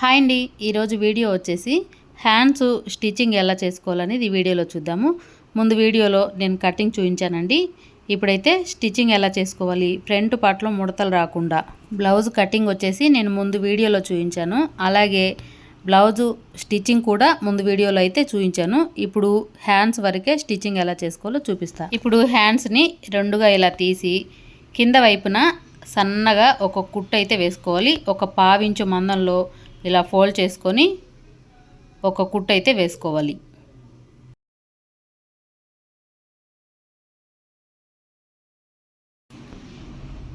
Hi అండి. ఈరోజు video వచ్చేసి హ్యాండ్స్ స్టిచ్చింగ్ ఎలా చేసుకోవాలనేది ఈ వీడియోలో చూద్దాము. ముందు వీడియోలో నేను కటింగ్ చూపించానండి. ఇప్పుడైతే స్టిచ్చింగ్ ఎలా చేసుకోవాలి ఫ్రంట్ పార్ట్లో ముడతలు రాకుండా. బ్లౌజ్ కటింగ్ వచ్చేసి నేను ముందు వీడియోలో చూపించాను. అలాగే బ్లౌజు స్టిచ్చింగ్ కూడా ముందు వీడియోలో అయితే చూపించాను. ఇప్పుడు హ్యాండ్స్ వరకే స్టిచ్చింగ్ ఎలా చేసుకోవాలో చూపిస్తాను ఇప్పుడు హ్యాండ్స్ని రెండుగా ఇలా తీసి కింద వైపున సన్నగా ఒక కుట్టు అయితే వేసుకోవాలి. ఒక పావించు మందంలో ఇలా ఫోల్డ్ చేసుకొని ఒక కుట్టు అయితే వేసుకోవాలి.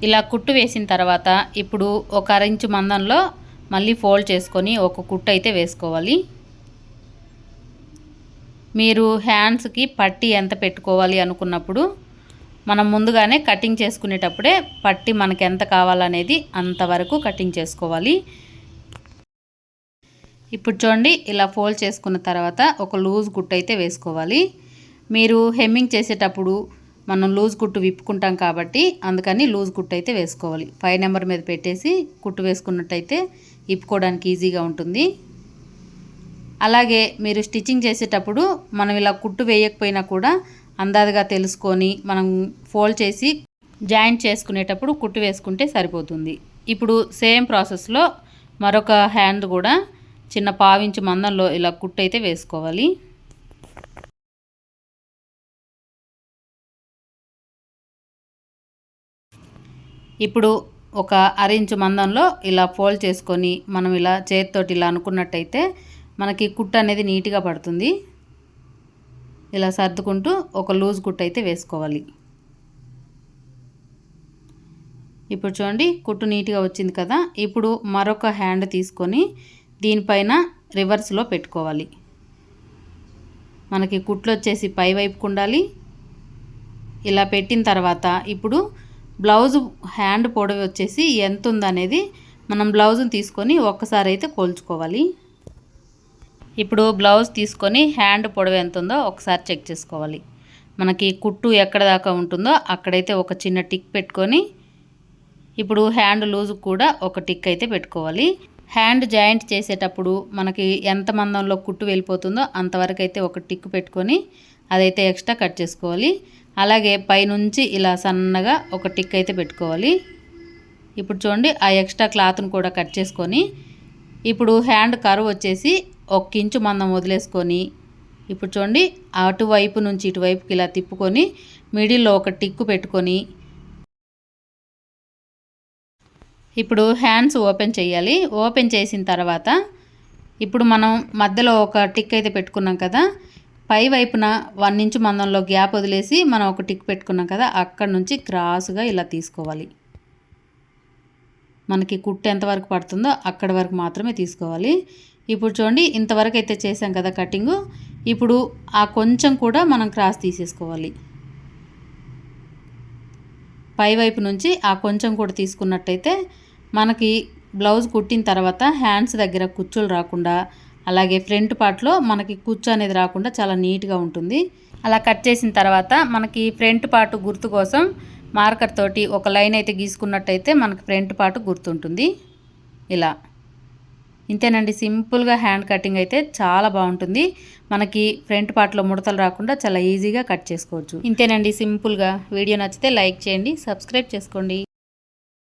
ఇలా కుట్టు వేసిన తర్వాత ఇప్పుడు ఒక అరించు మందంలో మళ్ళీ ఫోల్డ్ చేసుకొని ఒక కుట్టు అయితే వేసుకోవాలి. మీరు హ్యాండ్స్కి పట్టి ఎంత పెట్టుకోవాలి అనుకున్నప్పుడు మనం ముందుగానే కటింగ్ చేసుకునేటప్పుడే పట్టి మనకి ఎంత కావాలనేది అంతవరకు కటింగ్ చేసుకోవాలి. ఇప్పుడు చూడండి ఇలా ఫోల్డ్ చేసుకున్న తర్వాత ఒక లూజ్ గుట్టు అయితే వేసుకోవాలి. మీరు హెమ్మింగ్ చేసేటప్పుడు మనం లూజ్ కుట్టు విప్పుకుంటాం కాబట్టి అందుకని లూజ్ కుట్టు అయితే వేసుకోవాలి. ఫైవ్ నెంబర్ మీద పెట్టేసి కుట్టు వేసుకున్నట్టయితే విప్పుకోవడానికి ఈజీగా ఉంటుంది. అలాగే మీరు స్టిచ్చింగ్ చేసేటప్పుడు మనం ఇలా కుట్టు వేయకపోయినా కూడా అందాదుగా తెలుసుకొని మనం ఫోల్డ్ చేసి జాయింట్ చేసుకునేటప్పుడు కుట్టు వేసుకుంటే సరిపోతుంది. ఇప్పుడు సేమ్ ప్రాసెస్లో మరొక హ్యాండ్ కూడా చిన్న పావించి మందంలో ఇలా కుట్టయితే వేసుకోవాలి. ఇప్పుడు ఒక అరించు మందంలో ఇలా ఫోల్డ్ చేసుకొని మనం ఇలా చేతితోటి ఇలా అనుకున్నట్టయితే మనకి కుట్టు అనేది నీట్గా పడుతుంది. ఇలా సర్దుకుంటూ ఒక లూజ్ కుట్టు అయితే వేసుకోవాలి. ఇప్పుడు చూడండి కుట్టు నీట్గా వచ్చింది కదా. ఇప్పుడు మరొక హ్యాండ్ తీసుకొని దీనిపైన రివర్స్లో పెట్టుకోవాలి. మనకి కుట్లు వచ్చేసి పై వైపుకు ఉండాలి. ఇలా పెట్టిన తర్వాత ఇప్పుడు బ్లౌజ్ హ్యాండ్ పొడవి వచ్చేసి ఎంత ఉందనేది మనం బ్లౌజ్ని తీసుకొని ఒక్కసారి అయితే కోల్చుకోవాలి. ఇప్పుడు బ్లౌజ్ తీసుకొని హ్యాండ్ పొడవు ఎంత ఉందో ఒకసారి చెక్ చేసుకోవాలి. మనకి కుట్టు ఎక్కడ దాకా ఉంటుందో అక్కడైతే ఒక చిన్న టిక్ పెట్టుకొని ఇప్పుడు హ్యాండ్ లూజ్ కూడా ఒక టిక్ అయితే పెట్టుకోవాలి. హ్యాండ్ జాయింట్ చేసేటప్పుడు మనకి ఎంత మందంలో కుట్టు వెళ్ళిపోతుందో అంతవరకు అయితే ఒక టిక్ పెట్టుకొని అదైతే ఎక్స్ట్రా కట్ చేసుకోవాలి. అలాగే పైనుంచి ఇలా సన్నగా ఒక టిక్ అయితే పెట్టుకోవాలి. ఇప్పుడు చూడండి ఆ ఎక్స్ట్రా క్లాత్ను కూడా కట్ చేసుకొని ఇప్పుడు హ్యాండ్ కరువు వచ్చేసి ఒక ఇంచు మందం వదిలేసుకొని ఇప్పుడు చూడండి అటువైపు నుంచి ఇటువైపుకి ఇలా తిప్పుకొని మిడిల్లో ఒక టిక్కు పెట్టుకొని ఇప్పుడు హ్యాండ్స్ ఓపెన్ చేయాలి. ఓపెన్ చేసిన తర్వాత ఇప్పుడు మనం మధ్యలో ఒక టిక్ అయితే పెట్టుకున్నాం కదా. పై వైపున వన్ ఇంచు మందంలో గ్యాప్ వదిలేసి మనం ఒక టిక్ పెట్టుకున్నాం కదా. అక్కడ నుంచి క్రాస్గా ఇలా తీసుకోవాలి. మనకి కుట్టు ఎంతవరకు పడుతుందో అక్కడ వరకు మాత్రమే తీసుకోవాలి. ఇప్పుడు చూడండి ఇంతవరకు అయితే చేసాం కదా కటింగు. ఇప్పుడు ఆ కొంచెం కూడా మనం క్రాస్ తీసేసుకోవాలి. పై వైపు నుంచి ఆ కొంచెం కూడా తీసుకున్నట్టయితే మనకి బ్లౌజ్ కుట్టిన తర్వాత హ్యాండ్స్ దగ్గర కుచ్చులు రాకుండా అలాగే ఫ్రంట్ పార్ట్లో మనకి కుచ్చు అనేది రాకుండా చాలా నీట్గా ఉంటుంది. అలా కట్ చేసిన తర్వాత మనకి ఫ్రంట్ పార్ట్ గుర్తు కోసం మార్కర్ తోటి ఒక లైన్ అయితే గీసుకున్నట్టయితే మనకి ఫ్రంట్ పార్ట్ గుర్తుంటుంది. ఇలా. ఇంతేనండి సింపుల్గా హ్యాండ్ కటింగ్ అయితే చాలా బాగుంటుంది. మనకి ఫ్రంట్ పార్ట్లో ముడతలు రాకుండా చాలా ఈజీగా కట్ చేసుకోవచ్చు. ఇంతేనండి సింపుల్గా. వీడియో నచ్చితే లైక్ చేయండి సబ్స్క్రైబ్ చేసుకోండి.